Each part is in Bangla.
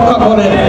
রক্ষা করেন।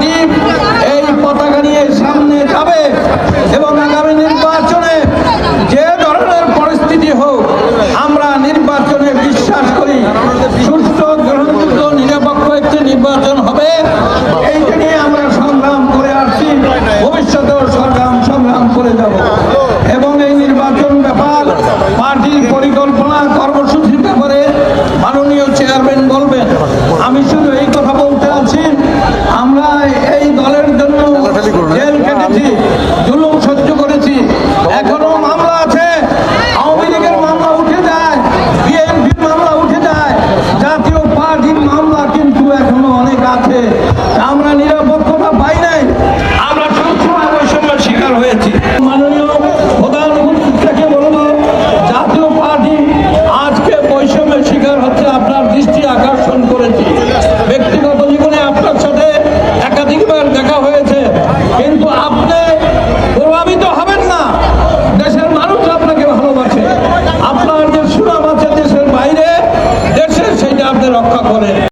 টিম এই পতাকা নিয়ে সামনে যাবে এবং আগামী নির্বাচনে যে ধরনের পরিস্থিতি হোক, আমরা নির্বাচনে বিশ্বাস করি সুষ্ঠু, গ্রহণযোগ্য, নিরপেক্ষ একটি নির্বাচন হবে। এইটা নিয়ে আমরা সংগ্রাম করে আসছি। ভবিষ্যতেও সংগ্রাম সংগ্রাম করে যাব।